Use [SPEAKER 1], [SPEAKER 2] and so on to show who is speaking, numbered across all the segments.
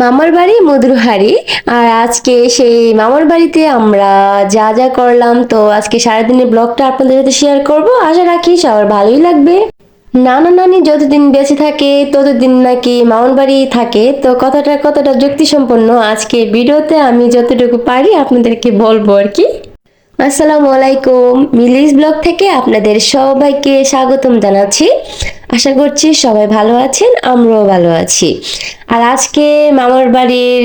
[SPEAKER 1] মামার বাড়ি মধুরহারি। আর আজকে সেই মামার বাড়িতে আমরা যা যা করলাম, তো আজকে সারাদিনের ব্লগটা আপনাদের সাথে শেয়ার করব। আশা রাখি সবার ভালোই লাগবে। নানা নানি যতদিন বেঁচে থাকে, ততদিন নাকি মামার বাড়ি থাকে। তো কথাটা কতটা যুক্তিসম্পন্ন আজকে ভিডিওতে আমি যতটুকু পারি আপনাদেরকে বলব আর কি। আসসালামু আলাইকুম মিলিস ব্লগ থেকে আপনাদের সবাইকে স্বাগতম জানাচ্ছি। আশা করছি সবাই ভালো আছেন, আমরাও ভালো আছি। আর আজকে মামার বাড়ির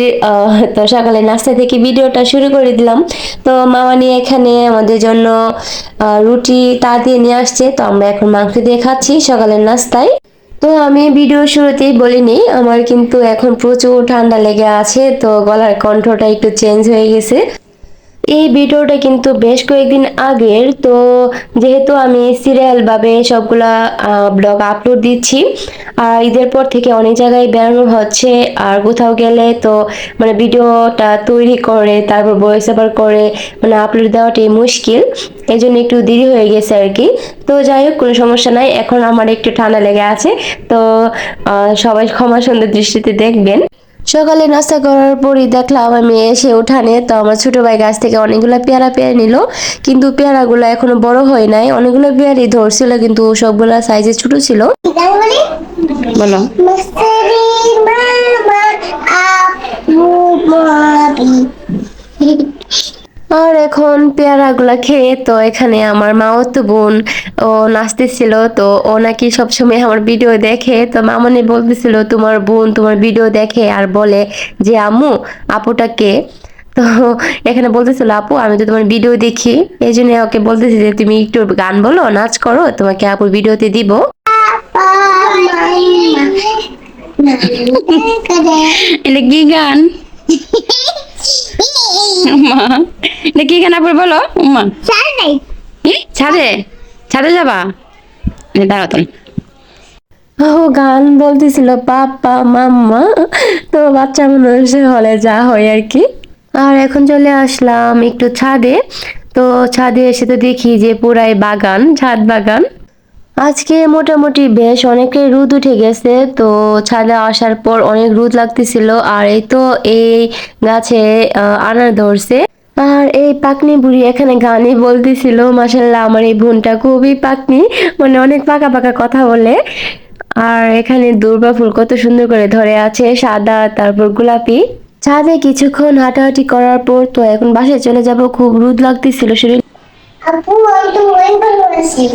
[SPEAKER 1] তো সকালে নাস্তা থেকে ভিডিওটা শুরু করে দিলাম। তো মামা নিয়ে এখানে আমাদের জন্য রুটি তা দিয়ে নিয়ে আসছে। তো আমরা এখন মাংস দিয়ে খাচ্ছি সকালের নাস্তায়। তো আমি ভিডিও শুরুতেই বলিনি, আমার কিন্তু এখন প্রচুর ঠান্ডা লেগে আছে। তো গলার কণ্ঠটা একটু চেঞ্জ হয়ে গেছে। এই ভিডিওটা কিন্তু বেশ কয়েকদিন আগের, তো যেহেতু আমি সিরিয়াল ভাবে সবগুলা ব্লগ আপলোড দিচ্ছি আর ঈদের পর থেকে অনেক জায়গায় বেড়ানো হচ্ছে, আর কোথাও গেলে তো মানে ভিডিওটা তৈরি করে, তারপর ভয়েস ওভার করে মানে আপলোড দেওয়াটাই মুশকিল এই জন্য একটু দেরি হয়ে গেছে আর কি তো যাই হোক, কোনো সমস্যা নাই, এখন আমার একটু ঠান্ডা লেগে আছে, তো সবাই ক্ষমা সুন্দর দৃষ্টিতে দেখবেন। সকালে নাস্তা করার পরই দেখলাম আমি এসে উঠানে তো আমার ছোট ভাই গাছ থেকে অনেকগুলো পেয়ারা পেয়ারা নিল। কিন্তু পেয়ারাগুলো এখনও বড় হয় নাই। অনেকগুলো পেয়ারি ধরছিল কিন্তু সবগুলো সাইজে ছোট ছিল। বলো. আর এখন পেয়ারাগুলা খেয়ে তো এখানে আমার মাও তো বোন ও নাচতেছিল তো ও নাকি সবসময় আমার ভিডিও দেখে তো মামনি বলতেছিল তোমার বোন তোমার ভিডিও দেখে আর বলে যে আম্মু আপুটাকে তো এখানে বলতেছিল আপু আমি তো তোমার ভিডিও দেখি এই জন্য ওকে বলতেছি যে তুমি একটু গান বলো নাচ করো তোমাকে আপুর ভিডিওতে দিব
[SPEAKER 2] এটা কি গান মা এটা কি গান আবার বলো? মা ছাদে? ছাদে যাবা? দাঁড়াও তুমি।
[SPEAKER 1] ও গান বলতেছিল পাপা মাম্মা। তো বাচ্চা মানুষের হলে যা হয় আর কি। আর এখন চলে আসলাম একটু ছাদে। তো ছাদে এসে তো দেখি যে পুরাই বাগান ছাদ বাগান। আজকে মোটামুটি বেশ অনেকটাই রোদ উঠে গেছে, তো ছাদে আসার পর অনেক রোদ লাগতেছিল আর এই তো এই গাছে আনার ধরছে। আর এই পাকনি বুড়ি এখানে গানই বলতেছিল মাসাল্লাহ আমার এই বোনটা খুবই পাকনি মানে অনেক পাকা পাকা কথা বলে। আর এখানে দুর্বা ফুল কত সুন্দর করে ধরে আছে, সাদা, তারপর গোলাপি। ছাদে কিছুক্ষণ হাঁটাহাঁটি করার পর তো এখন বাসায় চলে যাব, খুব রোদ লাগতেছিল শরীর।
[SPEAKER 3] itu main berlasi.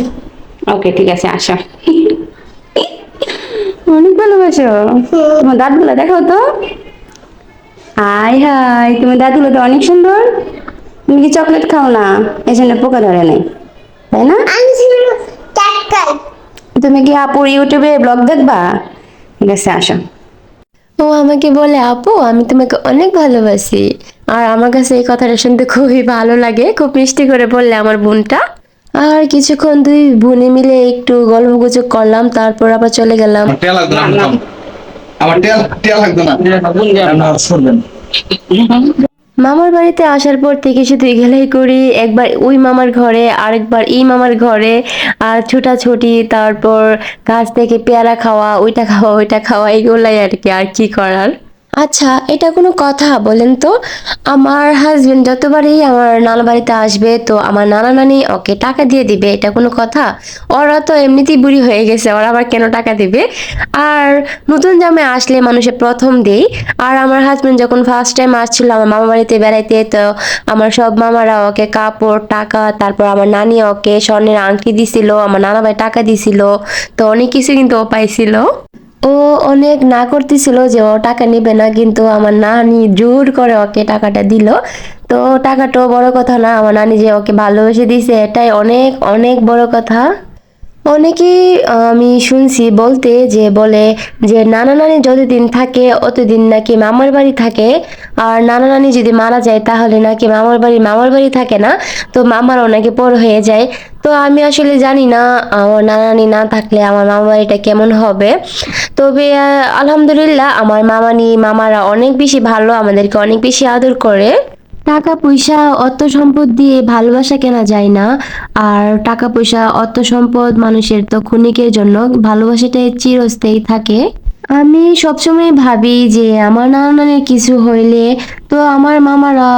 [SPEAKER 2] ওকে ঠিক আছে আসো। অনেক ভালোবাসো। তোমার দাঁতগুলো দেখাও তো। হাই হাই তোমার দাঁতগুলো তো অনেক সুন্দর। তুমি কি চকলেট খাও না? এই জন্য পোকা ধরে নেই। তাই না. তুমি কি আপুর ইউটিউবে ব্লগ দেখবা? ঠিক আছে আসো।
[SPEAKER 1] ও আমাকে বলে আপু আমি তোমাকে অনেক ভালোবাসি। আর আমার কাছে এই কথাটা শুনতে খুবই ভালো লাগে। খুব মিষ্টি করে বললে আমার বোনটা। আর কিছুক্ষণ দুই বোনে মিলে একটু গল্প গুজব করলাম তারপর আবার চলে গেলাম।
[SPEAKER 4] আমার লাগতো না শুনবেন।
[SPEAKER 1] মামার বাড়িতে আসার পর থেকে শুধু গেলেই করি। একবার ওই মামার ঘরে আরেকবার এই মামার ঘরে আর ছোটাছুটি তারপর গাছ থেকে পেয়ারা খাওয়া ওইটা খাওয়া ওইটা খাওয়া এগুলাই আর কি আর কি করার? আচ্ছা এটা কোনো কথা, বলেন তো। আমার হাজবেন্ড যতবারই আমার নানা বাড়িতে আসবে, তো আমার নানা নানি ওকে টাকা দিয়ে দিবে, এটা কোনো কথা? ওরা তো এমনিতেই বুড়ি হয়ে গেছে, ওরা আবার কেন টাকা দিবে? আর নতুন জামে আসলে মানুষের প্রথম দেই। আর আমার হাজবেন্ড যখন ফার্স্ট টাইম আসছিল আমার মামা বাড়িতে বেড়াইতে, তো আমার সব মামারা ওকে কাপড়, টাকা, তারপর আমার নানি ওকে স্বর্ণের আংটি দিছিল, আমার নানা ভাই টাকা দিছিল, তো অনেক কিছু কিন্তু ও পাইছিল। ও অনেক না করতেছিল যে ও টাকা নেবে না, কিন্তু আমার নানি জোর করে ওকে টাকাটা দিল। তো টাকাটাও বড় কথা না, আমার নানি যে ওকে ভালোবেসে দিছে এটাই অনেক অনেক বড় কথা। অনেকেই, আমি শুনছি বলতে যে বলে যে নানা নানি যতদিন থাকে, অতদিন নাকি মামার বাড়ি থাকে। আর নানা নানি যদি মারা যায়, তাহলে নাকি মামার বাড়ি মামার বাড়ি থাকে না। তো মামারও নাকি পর হয়ে যায়। তো আমি আসলে জানি না, আমার নানা নানি না থাকলে আমার মামা বাড়িটা কেমন হবে। তবে আলহামদুলিল্লাহ আমার মামানি, মামারা অনেক বেশি ভালো, আমাদেরকে অনেক বেশি আদর করে। টাকা পয়সা, অর্থ সম্পদ দিয়ে ভালোবাসা কেনা যায় না। আর টাকা পয়সা, অর্থ সম্পদ মানুষের তো ক্ষণিকের জন্য ভালোবাসাটাই চিরস্থায়ী থাকে। আমি সবসময় ভাবি যে আমার নানা নানির কিছু হইলে তো আমার মামারা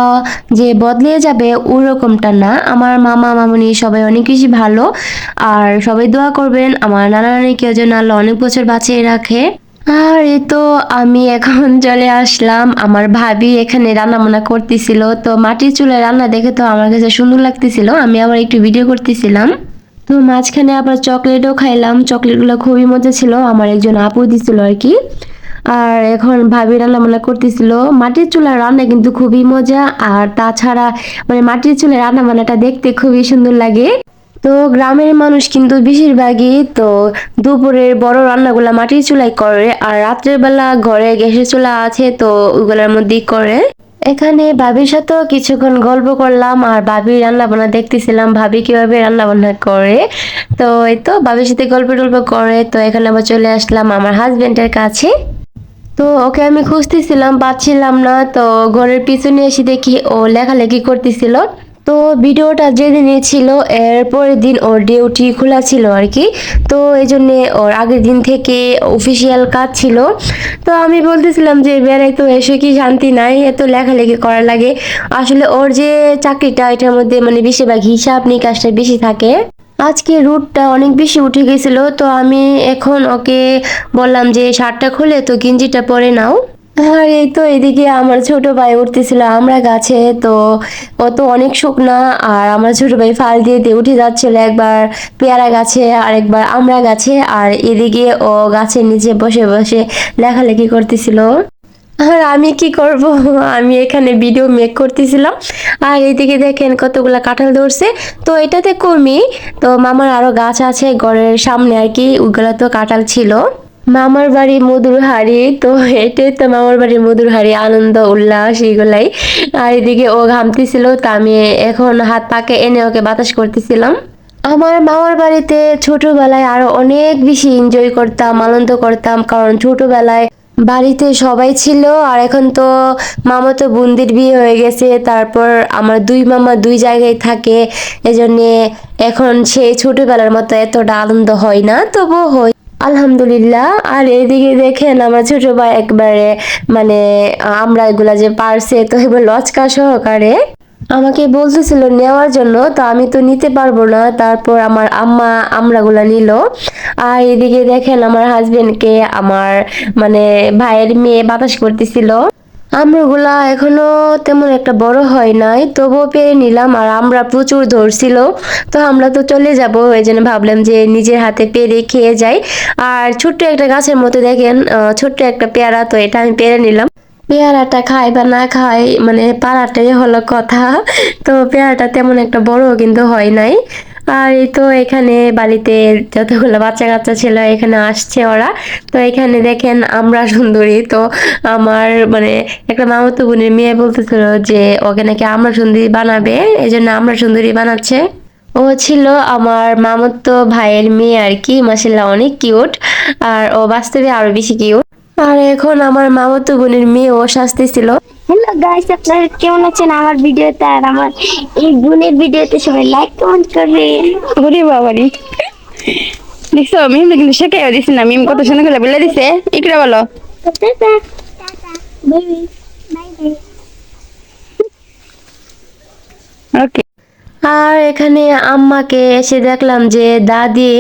[SPEAKER 1] যে বদলে যাবে ওরকমটা না। আমার মামা, মামনি সবাই অনেক বেশি ভালো। আর সবাই দোয়া করবেন আমার নানা নানিকে যেন আল্লাহ অনেক বছর বাঁচিয়ে রাখে। আর এই তো আমি এখন চলে আসলাম। আমার ভাবি এখানে রান্না বান্না করতেছিল। তো মাটির চুলায় রান্না দেখে তো আমার কাছে সুন্দর লাগতেছিল। আমি আবার একটু ভিডিও করতেছিলাম। তো মাঝখানে আবার চকলেটও খাইলাম। চকলেটগুলো খুবই মজা ছিল। আমার একজন আপু দিছিল আর কি। আর এখন ভাবি রান্না বান্না করতেছিল। মাটির চুলার রান্না কিন্তু খুবই মজা। আর তাছাড়া মানে মাটির চুলার রান্না বান্নাটা দেখতে খুবই সুন্দর লাগে। তো গ্রামের মানুষ কিন্তু বেশিরভাগই তো দুপুরের বড় রান্নাগুলা মাটির চুলায় করে আর রাত্রের বেলা ঘরে গ্যাসের চুলা আছে তো ওগুলোর মধ্যেই করে। এখানে ভাবির সাথে কিছুক্ষণ গল্প করলাম, আর ভাবি রান্না বান্না দেখতেছিলাম। ভাবি কীভাবে রান্না বান্না করে? তো এই তো ভাবির সাথে গল্প টল্প করে, তো এখানে আবার চলে আসলাম আমার হাজবেন্ডের কাছে। তো ওকে আমি খুঁজতেছিলাম, পাচ্ছিলাম না, তো ঘরের পিছনে এসে দেখি ও লেখালেখি করতেছিল। তো ভিডিওটা যেদিনে ছিল, এর পরের দিন ওর ডিউটি খোলা ছিল আর কি। তো এই জন্যে ওর আগের দিন থেকে অফিসিয়াল কাজ ছিল। তো আমি বলতেছিলাম যে বেড়াই তো এসে কি শান্তি নাই, এত লেখালেখি করা লাগে। আসলে ওর যে চাকরিটা, এটার মধ্যে মানে বেশিরভাগ হিসাব নিকাশটা বেশি থাকে। আজকে রুটটা অনেক বেশি উঠে গেছিল, তো আমি এখন ওকে বললাম যে, শার্টটা খুলে তো গেঞ্জিটা পরে নাও। আর, এই তো এদিকে আমার ছোট ভাই উঠতেছিল আমরা গাছে, তো ও তো অনেক শুকনা, আর আমার ছোট ভাই ফাল দিয়ে উঠে যাচ্ছিল একবার পেয়ারা গাছে, আর একবার আমরা গাছে, আর এদিকে ও গাছের নিচে বসে বসে লেখালেখি করতেছিল। আর আমি কি করব? আমি এখানে ভিডিও মেক করতেছিলাম, আর এইদিকে দেখেন কতগুলা কাঁঠাল ধরছে। তো এটাতে কমই তো মামার আরও গাছ আছে, ঘরের সামনে আর কি, ওগুলা তো কাঁঠাল ছিল। মামার বাড়ি মধুর হাড়ি তো এটাই তো মামার বাড়ির মধুর হাড়ি আনন্দ, উল্লাস এগুলাই আর এদিকে ও ঘামতেছিল, তা আমি এখন হাত পাকে এনে ওকে বাতাস করতেছিলাম। আমার মামার বাড়িতে ছোটবেলায় আরও অনেক বেশি এনজয় করতাম, আনন্দ করতাম, কারণ ছোটবেলায় বাড়িতে সবাই ছিল, আর এখন তো মামা তো বোনদের বিয়ে হয়ে গেছে, তারপর আমার দুই মামা দুই জায়গায় থাকে, এজন্যে এখন সেই ছোটবেলার মতো এতটা আনন্দ হয় না, তবুও হয়। আলহামদুলিল্লাহ। আর এদিকে দেখেন আমার ছোট ভাই একবারে মানে আমরা এগুলা যে পারছে তো এবার লচকা সহকারে আমাকে বলতেছিল নেওয়ার জন্য, তো আমি তো নিতে পারব না। তারপর আমার আম্মা আমরাগুলা নিল। আর এদিকে দেখেন আমার হাজবেন্ডকে আমার মানে ভাইয়ের মেয়ে বাতাস করতেছিল। আমরাগুলা এখনও তেমন একটা বড় হয় নাই, তবুও পেরে নিলাম আর আমরা প্রচুর ধরছিল তো আমরা তো চলে যাব, এই জন্য ভাবলাম যে নিজের হাতে পেরে খেয়ে যাই। আর ছোট্ট একটা গাছের মতো দেখেন ছোট্ট একটা পেয়ারা, তো এটা আমি পেরে নিলাম। পেয়ারাটা খাই বা না খাই মানে পাড়াটাই হলো কথা। তো পেয়ারাটা তেমন একটা বড় কিন্তু হয় নাই। আর এই তো এখানে বাড়িতে যতগুলো বাচ্চা কাচ্চা ছিল, এখানে আসছে ওরা। তো এখানে দেখেন আমরা সুন্দরী। তো আমার মানে একটা মামাতো বোনের মেয়ে বলতেছিল যে, ওকে নাকি আমরা সুন্দরী বানাবে? এই জন্য আমরা সুন্দরী বানাচ্ছে। ও ছিল আমার মামাতো ভাইয়ের মেয়ে আর কি মাসাল্লাহ অনেক কিউট। আর ও বাস্তবে আরও বেশি কিউট। আর এখন আমার মামাতো বোনের মেয়ে ও শাস্তি সাজতেছিল।
[SPEAKER 3] হ্যালো গাইস আপনারা কেমন আছেন? আমার ভিডিওতে আর আমার এই বোনের ভিডিওতে সবাই লাইক কমেন্ট করবেন
[SPEAKER 2] ওরে বাবারি। দেখছ মিম কিন্তু দিছি না। মিম কত সুন্দর করে বলে দিছে। ইকরা বলো। ওকে
[SPEAKER 1] আর এখানে আম্মাকে এসে দেখলাম যে দা দিয়ে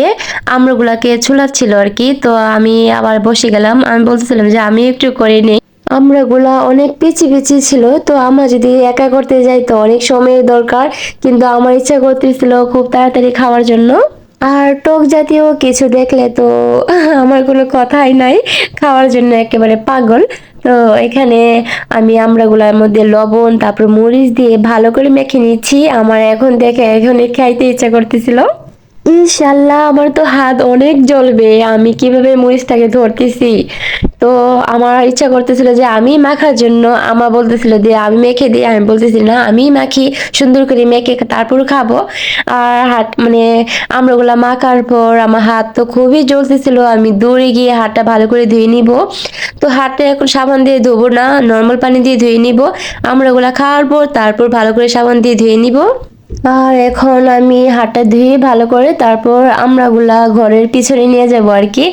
[SPEAKER 1] আমড়াগুলাকে ছুলাচ্ছিল আর কি। তো আমি আবার বসে গেলাম। আমি বলতেছিলাম যে আমি একটু করে নেই। আমড়াগুলা অনেক পিচি পিচি ছিল, তো আমরা যদি একা করতে যাই তো অনেক সময়ের দরকার, কিন্তু আমার ইচ্ছা করতেছিল খুব তাড়াতাড়ি খাওয়ার জন্য। আর টক জাতীয় কিছু দেখলে তো আমার কোনো কথাই নাই, খাওয়ার জন্য একেবারে পাগল। তো এখানে আমি আমড়াগুলার মধ্যে লবণ, তারপর মরিচ দিয়ে ভালো করে মেখে নিচ্ছি। আমার এখন দেখে এখন খাইতে ইচ্ছা করতেছিল। ইনশাল্লাহ আমার তো হাত অনেক জ্বলবে, আমি কীভাবে মরিচটাকে ধরতেছি? তো আমার ইচ্ছা করতেছিল যে আমি মাখার জন্য, আমা বলতেছিল যে আমি মেখে দিই। আমি বলতেছি, না, আমি মাখি, সুন্দর করে মেখে তারপর খাব। আর হাত মানে আমরাগুলা মাখার পর আমার হাত তো খুবই জ্বলতেছিল, আমি দৌড়ে গিয়ে হাতটা ভালো করে ধুয়ে নিব। তো হাতটা এখন সাবান দিয়ে ধোবো না, নর্মাল পানি দিয়ে ধুয়ে নিব। আমরাগুলা খাওয়ার পর তারপর ভালো করে সাবান দিয়ে ধুয়ে নিব। আর এখন আমি হাতটা ধুয়ে ভালো করে তারপর আমরাগুলা ঘরের পিছনে নিয়ে যাব আর কি।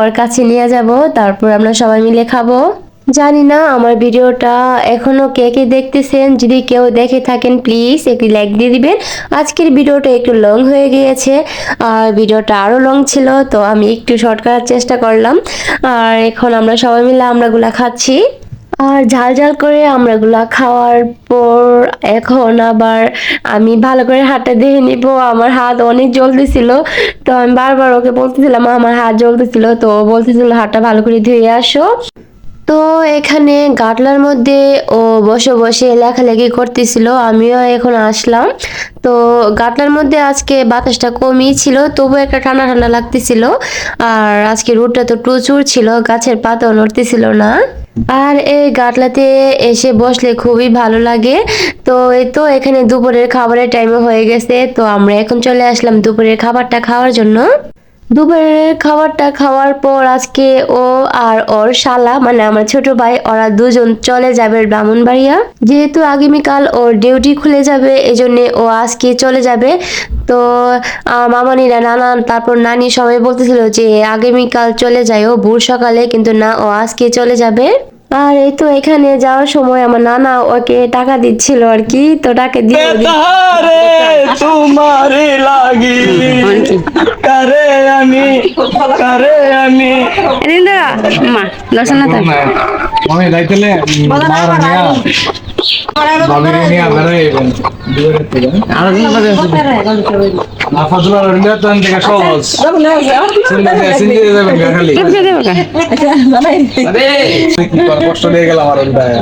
[SPEAKER 1] ওর কাছে নিয়ে যাব, তারপর আমরা সবাই মিলে খাব। জানি না আমার ভিডিওটা এখনও কে কে দেখতেছেন, যদি কেউ দেখে থাকেন প্লিজ একটি লাইক দিয়ে দিবেন। আজকের ভিডিওটা একটু লং হয়ে গিয়েছে, আর ভিডিওটা আরও লং ছিল, তো আমি একটু শর্ট করার চেষ্টা করলাম। আর এখন আমরা সবাই মিলে আমরাগুলা খাচ্ছি। আর ঝাল ঝাল করে আমরাগুলা খাওয়ার পর এখন আবার আমি ভালো করে হাতটা দেখে নিব। আমার হাত অনেক জ্বলতেছিল। তো আমি বারবার ওকে বলতেছিলাম, আমার হাত জ্বলতেছিল। তো বলতেছিল, হাতটা ভালো করে ধুয়ে আসো। তো এখানে গাটলার মধ্যে ও বসে বসে লেখালেখি করতেছিল। আমিও এখন আসলাম। তো গাটলার মধ্যে আজকে বাতাসটা কমই ছিল তবু একটা ঠান্ডা ঠান্ডা লাগতেছিল। আর আজকে রোদটা তো প্রচুর ছিল, গাছের পাতাও নড়তেছিল না। আর এই গাটলাতে এসে বসলে খুবই ভালো লাগে। তো এই তো এখানে দুপুরের খাবারের টাইমও হয়ে গেছে। তো আমরা এখন চলে আসলাম দুপুরের খাবারটা খাওয়ার জন্য। দুপুরের খাবারটা খাওয়ার পর আজকে ও আর ওর শালা মানে আমার ছোট ভাই, ওরা দুজন চলে যাবে ব্রাহ্মণবাড়িয়া। যেহেতু আগামীকাল ওর ডিউটি খুলে যাবে, এজন্য ও আজকে চলে যাবে। তো মামানিরা নানান, তারপর নানি সবাই বলতেছিল যে, আগামীকাল চলে যায় ও ভোর সকালে, কিন্তু না, ও আজকে চলে যাবে। আর এই তো এখানে যাওয়ার সময় আমার নানা ওকে টাকা দিচ্ছিল আর কি তো টাকা দিয়ে
[SPEAKER 4] তোমার তোমারে লাগি কারে আমি কারে আমি
[SPEAKER 2] রিন্দা মা দর্শন
[SPEAKER 4] মা মারা নিয়া কষ্ট দিয়ে গেলাম আর ওইটায়।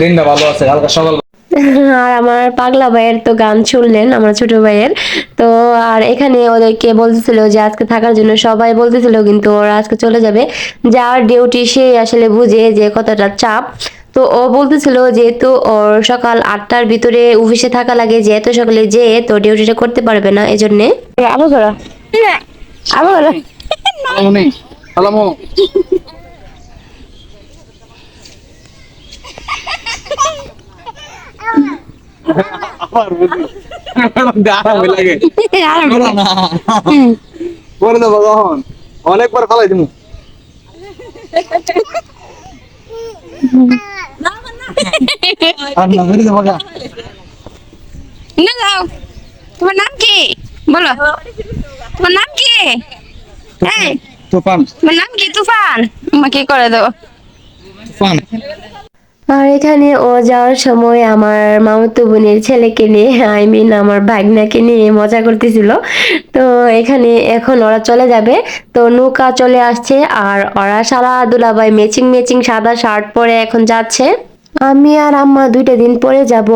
[SPEAKER 4] দিনটা ভালো আছে কালকে সকাল
[SPEAKER 1] আর আমার পাগলা ভাইয়ের তো গান শুনলেন আমার ছোট ভাইয়ের। তো আর এখানে ওদেরকে বলতেছিল যে আজকে থাকার জন্য সবাই বলতেছিল কিন্তু ওরা আজকে চলে যাবে। যার ডিউটি সে আসলে বুঝে যে কতটা চাপ। তো ও বলতেছিল যেহেতু ওর সকাল আটটার ভিতরে অফিসে থাকা লাগে যে এত সকালে যে তো ডিউটিটা করতে পারবে না এই জন্যে
[SPEAKER 2] আবার করো আবার করো
[SPEAKER 4] আবার বুঝি আরাম লাগে
[SPEAKER 2] আরাম
[SPEAKER 4] না করে দেবো কখন অনেকবার ফালাই দিমু না
[SPEAKER 2] যাও তোমার নাম কি বলো তোমার নাম কি
[SPEAKER 4] তুফান।
[SPEAKER 2] তোমার নাম কি তুফান। মা কি করে দেবো
[SPEAKER 4] তুফান।
[SPEAKER 1] আর এখানে ও যাওয়ার সময় আমার মামাতো বোনের ছেলেকে নিয়ে, আই মিন আমার ভাগনাকে নিয়ে মজা করতেছিল। তো এখানে এখন ওরা চলে যাবে। তো নৌকা চলে আসছে আর ওরা সারা দুলাভাই ম্যাচিং ম্যাচিং সাদা শার্ট পরে এখন যাচ্ছে। আমি আর আম্মা দুইটা দিন পরে যাব।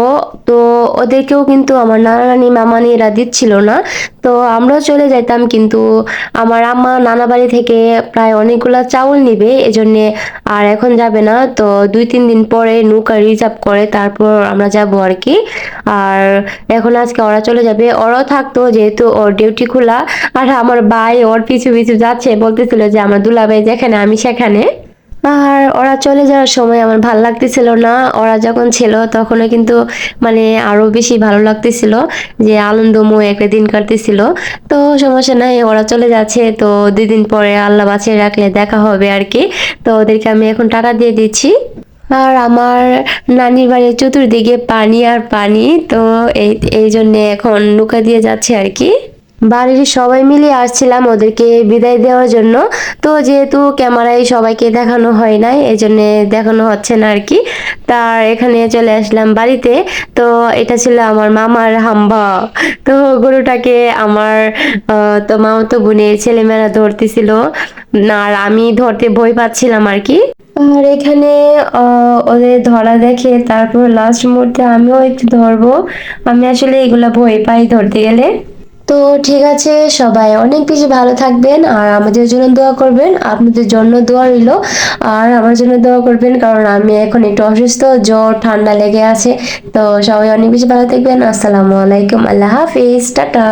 [SPEAKER 1] তো ওদেরকেও কিন্তু আমার নানা নানি মামানিরা দিচ্ছিল না। তো আমরাও চলে যাইতাম কিন্তু আমার আম্মা নানা বাড়ি থেকে প্রায় অনেকগুলা চাউল নিবে এজন্যে আর এখন যাবে না। তো দুই, তিন দিন পরে নৌকা রিজার্ভ করে তারপর আমরা যাব আর কি। আর এখন আজকে ওরা চলে যাবে। ওরাও থাকতো যেহেতু ওর ডিউটি খোলা। আর আমার ভাই ওর পিছু পিছু যাচ্ছে। বলতেছিল যে আমার দুলাভাই যেখানে, আমি সেখানে। আর ওরা চলে যাওয়ার সময় আমার ভালো লাগতেছিল না। ওরা যখন ছিল তখনও কিন্তু মানে আরও বেশি ভালো লাগতেছিল যে আনন্দময় একটা দিন কাটতেছিল। তো সমস্যা নাই, ওরা চলে যাচ্ছে। তো দুই দিন পরে আল্লাহ বাঁচিয়ে রাখলে দেখা হবে আর কি। তো ওদেরকে আমি এখন টাকা দিয়ে দিচ্ছি। আর আমার নানির বাড়ির চতুর্দিকে পানি আর পানি, তো এই এই জন্যে এখন নৌকা দিয়ে যাচ্ছে আর কি। বাড়ির সবাই মিলে আসছিলাম ওদেরকে বিদায় দেওয়ার জন্য। তো যেহেতু ক্যামেরায় সবাইকে দেখানো হয় নাই এই জন্যে দেখানো হচ্ছে না আর কি তার এখানে চলে আসলাম বাড়িতে। তো এটা ছিল আমার মামার হাম্বা। তো গরুটাকে আমার তো আহ, তো বোনের ছেলেমেয়েরা ধরতেছিল। আর আমি ধরতে ভয় পাচ্ছিলাম আর কি আর এখানে ওদের ধরা দেখে তারপর লাস্ট মুহূর্তে আমিও একটু ধরবো। আমি আসলে এগুলা ভয় পাই ধরতে গেলে। তো ঠিক আছে, সবাই অনেক বেশি ভালো থাকবেন আর আমাদের জন্য দোয়া করবেন। আপনাদের জন্য দোয়া রইল। আর আমার জন্য দোয়া করবেন কারণ আমি এখন একটু অসুস্থ, জ্বর, ঠান্ডা লেগে আছে। তো সবাই অনেক বেশি ভালো থাকবেন। আসসালামু আলাইকুম। আল্লাহ হাফিজ। টাটা।